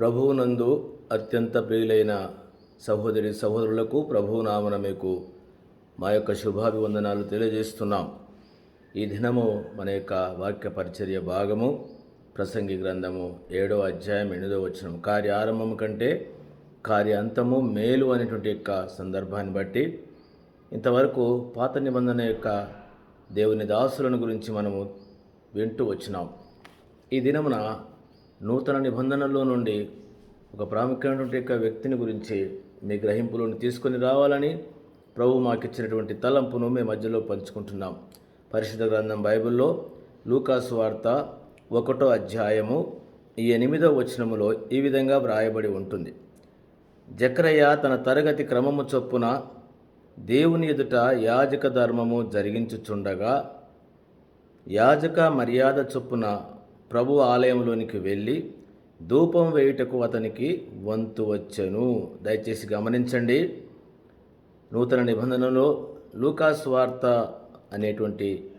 ప్రభువునందు అత్యంత ప్రియులైన సహోదరి సహోదరులకు ప్రభువు నామన మీకు మా యొక్క శుభాభివందనాలు తెలియజేస్తున్నాం. ఈ దినము మన యొక్క వాక్య పరిచర్య భాగము ప్రసంగి గ్రంథము ఏడో అధ్యాయం ఎనిమిదో వచనం. కార్య ఆరంభము కంటే కార్య అంతము మేలు అనేటువంటి యొక్క సందర్భాన్ని బట్టి ఇంతవరకు పాత నిబంధన యొక్క దేవుని దాసులను గురించి మనము వింటూ వచ్చినాం. ఈ దినమున నూతన నిబంధనల్లో నుండి ఒక ప్రాముఖ్యమైనటువంటి యొక్క వ్యక్తిని గురించి మీ గ్రహింపులను తీసుకొని రావాలని ప్రభు మాకు ఇచ్చినటువంటి తలంపును మీ మధ్యలో పంచుకుంటున్నాం. పరిశుద్ధ గ్రంథం బైబిల్లో లూకాస్ వార్త ఒకటో అధ్యాయము ఈ ఎనిమిదో వచనములో ఈ విధంగా వ్రాయబడి ఉంటుంది. జక్రయ్య తన తరగతి క్రమము చొప్పున దేవుని ఎదుట యాజక ధర్మము జరిగించుచుండగా యాజక మర్యాద చొప్పున ప్రభు ఆలయంలోనికి వెళ్ళి ధూపం వేయుటకు అతనికి వంతు వచ్చెను. దయచేసి గమనించండి. నూతన నిబంధనలో లూకాస్ వార్త అనేటువంటి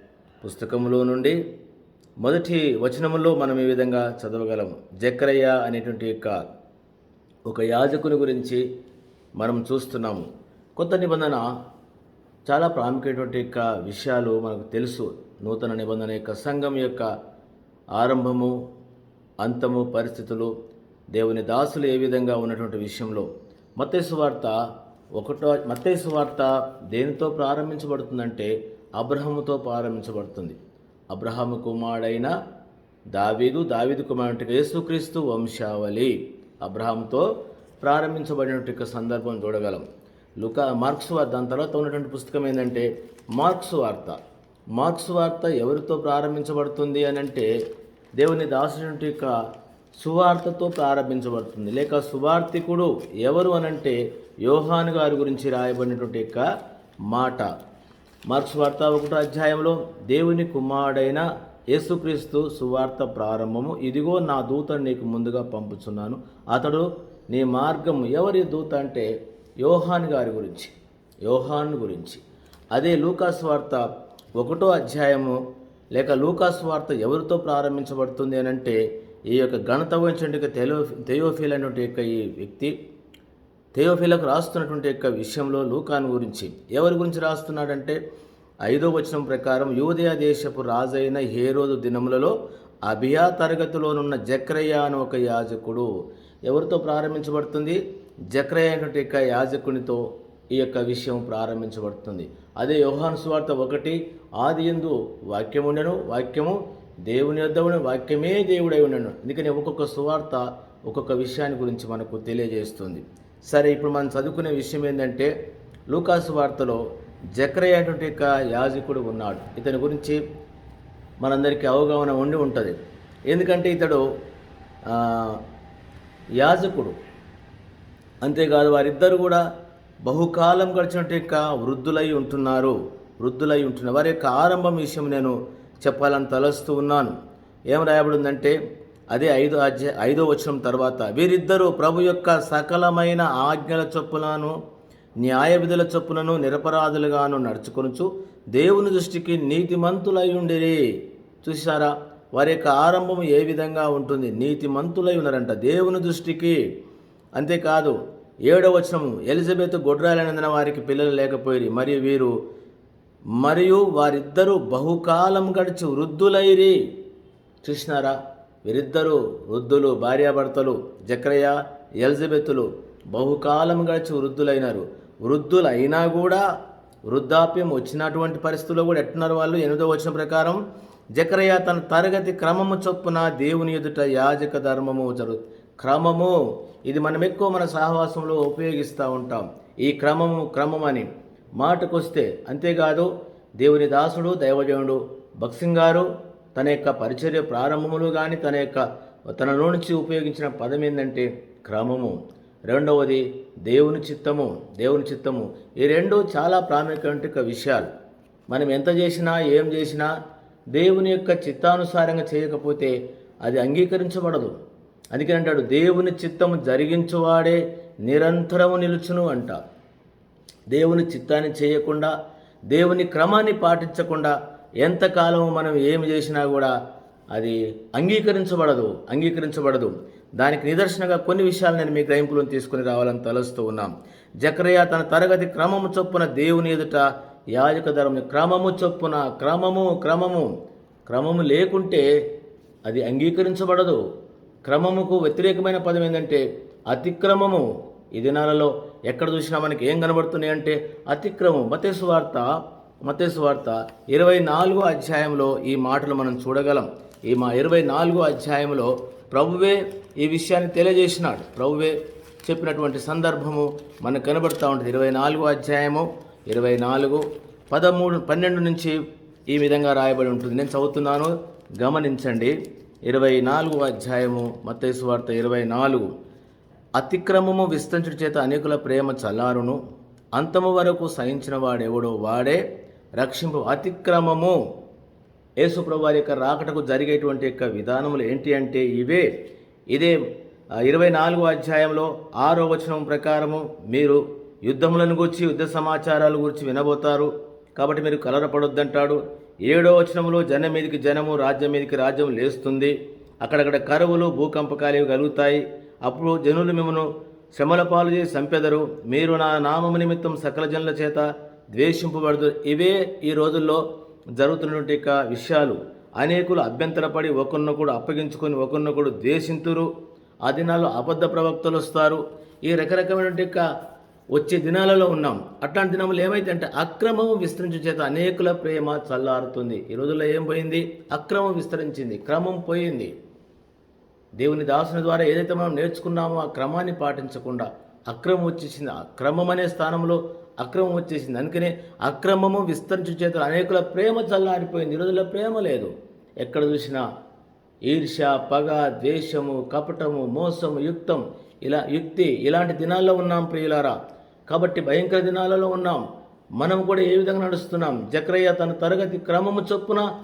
పుస్తకంలో నుండి మొదటి వచనంలో మనం ఈ విధంగా చదవగలం. జక్రయ్య అనేటువంటి యొక్క ఒక యాజకుని గురించి మనం చూస్తున్నాము. కొత్త నిబంధన చాలా ప్రాముఖ్యమైనటువంటి యొక్క విషయాలు మనకు తెలుసు. నూతన నిబంధన యొక్క సంఘం యొక్క ఆరంభము అంతము పరిస్థితులు దేవుని దాసులు ఏ విధంగా ఉన్నటువంటి విషయంలో మత్తేసు వార్త ఒకటో మత్తేసు వార్త దేనితో ప్రారంభించబడుతుందంటే అబ్రహముతో ప్రారంభించబడుతుంది. అబ్రహాము కుమారుడైన దావీదు దావీదు కుమారుడికి యేసుక్రీస్తు వంశావళి. అబ్రహాంతో ప్రారంభించబడినటువంటి యొక్క సందర్భం చూడగలం. లుకా మార్క్స్ వార్త దాని తర్వాత ఉన్నటువంటి పుస్తకం ఏంటంటే మార్క్స్ వార్త. మార్క్స్ వార్త ఎవరితో ప్రారంభించబడుతుంది అని అంటే దేవుని దాసుడి యొక్క సువార్తతో ప్రారంభించబడుతుంది. లేక సువార్తికుడు ఎవరు అనంటే యోహాను గారి గురించి రాయబడినటువంటి యొక్క మాట. మార్క్స్ వార్త ఒకటో అధ్యాయంలో దేవుని కుమారుడైన యేసుక్రీస్తు సువార్త ప్రారంభము. ఇదిగో నా దూత నీకు ముందుగా పంపుచున్నాను. అతడు నీ మార్గం ఎవరి దూత అంటే యోహాన్ గారి గురించి. యోహాన్ గురించి. అదే లూకాస్ వార్త ఒకటో అధ్యాయము లేక లూకాస్ వార్త ఎవరితో ప్రారంభించబడుతుంది అని అంటే ఈ యొక్క గణత వహించిన తెలో తెయోఫీల్ అనేటువంటి యొక్క ఈ వ్యక్తి థెయోఫిలకు రాస్తున్నటువంటి యొక్క విషయంలో లూకాను గురించి ఎవరి గురించి రాస్తున్నాడంటే ఐదో వచనం ప్రకారం యూదయ దేశపు రాజైన హేరోదు దినములలో అభియా తరగతిలోనున్న జక్రయ్య అని ఒక యాజకుడు ఎవరితో ప్రారంభించబడుతుంది? జక్రయ్య అనేటువంటి యొక్క యాజకునితో ఈ యొక్క విషయం ప్రారంభించబడుతుంది. అదే యోహాను సువార్త ఒకటి ఆది ఎందు వాక్యం ఉండను వాక్యము దేవుని యొద్ద వాక్యమే దేవుడై ఉండను. అందుకని ఒక్కొక్క సువార్త ఒక్కొక్క విషయాన్ని గురించి మనకు తెలియజేస్తుంది. సరే ఇప్పుడు మనం చదువుకునే విషయం ఏంటంటే లూకాసు వార్తలో జక్రయ్య అనేటువంటి యొక్క యాజకుడు ఉన్నాడు. ఇతని గురించి మనందరికీ అవగాహన ఉండి ఉంటుంది. ఎందుకంటే ఇతడు యాజకుడు. అంతేకాదు వారిద్దరు కూడా బహుకాలం గడిచినట్టు యొక్క వృద్ధులై ఉంటున్నారు. వృద్ధులై ఉంటున్నారు వారి యొక్క ఆరంభం విషయం నేను చెప్పాలని తలస్తూ ఉన్నాను. ఏం రాయబడిందంటే అదే ఐదో అధ్యాయ ఐదో వచనం తర్వాత వీరిద్దరూ ప్రభు యొక్క సకలమైన ఆజ్ఞల చొప్పులను న్యాయ విధుల చొప్పులను నిరపరాధులుగాను నడుచుకొనుచు దేవుని దృష్టికి నీతిమంతులై ఉండిరి. చూసారా వారి యొక్క ఆరంభం ఏ విధంగా ఉంటుంది? నీతిమంతులై ఉన్నారంట దేవుని దృష్టికి. అంతేకాదు ఏడవ వచనము ఎలిజబెత్ గొడ్రాలనందిన వారికి పిల్లలు లేకపోయి మరియు వీరు మరియు వారిద్దరూ బహుకాలం గడిచి వృద్ధులైరి. చూసినారా? వీరిద్దరూ వృద్ధులు భార్యాభర్తలు జక్రయ్య ఎలిజబెత్తులు బహుకాలం గడిచి వృద్ధులైనారు. వృద్ధులైనా కూడా వృద్ధాప్యం వచ్చినటువంటి పరిస్థితుల్లో కూడా ఎట్టున్నారు వాళ్ళు? ఎనిమిదో వచ్చిన ప్రకారం జక్రయ్య తన తరగతి క్రమము చొప్పున దేవుని ఎదుట యాజక ధర్మము జరుగుతుంది క్రమము ఇది మనం ఎక్కువ మన సహవాసంలో ఉపయోగిస్తూ ఉంటాం. ఈ క్రమము క్రమం అని మాటకొస్తే అంతేకాదు దేవుని దాసుడు దైవజనుడు భక్సింగ్ గారు తన యొక్క పరిచర్య ప్రారంభములు కానీ తన యొక్క తనలో నుంచి ఉపయోగించిన పదం ఏంటంటే క్రమము. రెండవది దేవుని చిత్తము దేవుని చిత్తము. ఈ రెండు చాలా ప్రాముఖ్యమైన విషయాలు. మనం ఎంత చేసినా ఏం చేసినా దేవుని యొక్క చిత్తానుసారంగా చేయకపోతే అది అంగీకరించబడదు. అందుకని అంటాడు దేవుని చిత్తము జరిగించువాడే నిరంతరము నిలుచును అంట. దేవుని చిత్తాన్ని చేయకుండా దేవుని క్రమాన్ని పాటించకుండా ఎంతకాలం మనం ఏమి చేసినా కూడా అది అంగీకరించబడదు అంగీకరించబడదు. దానికి నిదర్శనగా కొన్ని విషయాలు నేను మీ గ్రహింపులను తీసుకుని రావాలని తలుస్తూ ఉన్నాం. జక్రయ్య తన తరగతి క్రమము చొప్పున దేవుని ఎదుట యాజక ధర్మని క్రమము చొప్పున క్రమము క్రమము క్రమము లేకుంటే అది అంగీకరించబడదు. క్రమముకు వ్యతిరేకమైన పదం ఏంటంటే అతిక్రమము. ఈ దినాలలో ఎక్కడ చూసినా మనకి ఏం కనబడుతున్నాయి అంటే అతిక్రమం మతేసు వార్త మతేసు వార్త ఇరవై నాలుగో అధ్యాయంలో ఈ మాటలు మనం చూడగలం. ఈ మా ఇరవై నాలుగో అధ్యాయంలో ప్రభువే ఈ విషయాన్ని తెలియజేసినాడు. ప్రభువే చెప్పినటువంటి సందర్భము మనకు కనబడుతూ ఉంటుంది. ఇరవై నాలుగో అధ్యాయము ఇరవై నాలుగు పదమూడు పన్నెండు నుంచి ఈ విధంగా రాయబడి ఉంటుంది. నేను చదువుతున్నాను. గమనించండి. ఇరవై నాలుగు అధ్యాయము మత్తయి వార్త ఇరవై నాలుగు. అతిక్రమము విస్తరించుట చేత అనేకుల ప్రేమ చల్లారును. అంతము వరకు సహించిన వాడెవడో వాడే రక్షింపు అతిక్రమము. యేసుప్రభు వారి యొక్క రాకటకు జరిగేటువంటి యొక్క విధానములు ఏంటి అంటే ఇవే. ఇదే ఇరవై నాలుగో అధ్యాయంలో ఆరో వచనం ప్రకారము మీరు యుద్ధములను గురించి యుద్ధ సమాచారాల గురించి వినబోతారు. కాబట్టి మీరు కలరపడొద్దంటాడు. ఏడో వచనంలో జనం మీదకి జనము రాజ్యం మీదకి రాజ్యం లేస్తుంది. అక్కడక్కడ కరువులు భూకంపకాలు కలుగుతాయి. అప్పుడు జనులు మిమ్మను శ్రమల పాలు చేసి చంపెదరు. మీరు నా నామము నిమిత్తం సకల జనుల చేత ద్వేషింపబడదు. ఇవే ఈ రోజుల్లో జరుగుతున్నటువంటి యొక్క విషయాలు. అనేకులు అభ్యంతరపడి ఒకరినొకడు అప్పగించుకొని ఒకరినొకడు ద్వేషింతురు. ఆ దినాల్లో అబద్ధ ప్రవక్తలు వస్తారు. ఈ రకరకమైనటువంటి యొక్క వచ్చే దినాలలో ఉన్నాం. అట్లాంటి దినములు ఏమైతే అంటే అక్రమము విస్తరించు చేత అనేకుల ప్రేమ చల్లారుతుంది. ఈ రోజుల్లో ఏం పోయింది? అక్రమం విస్తరించింది. క్రమం పోయింది. దేవుని దాసుని ద్వారా ఏదైతే మనం నేర్చుకున్నామో ఆ క్రమాన్ని పాటించకుండా అక్రమం వచ్చేసింది. ఆ క్రమం అనే స్థానంలో అక్రమం వచ్చేసింది. అందుకనే అక్రమము విస్తరించు చేత అనేకుల ప్రేమ చల్లారిపోయింది. ఈ రోజుల్లో ప్రేమ లేదు. ఎక్కడ చూసినా ఈర్ష్య పగ ద్వేషము కపటము మోసము యుక్తం. ఇలా యుక్తి ఇలాంటి దినాల్లో ఉన్నాం ప్రియులారా. కాబట్టి భయంకర దినాలలో ఉన్నాం. మనం కూడా ఏ విధంగా నడుస్తున్నాం? జక్రయ్య తన తరగతి క్రమము చొప్పున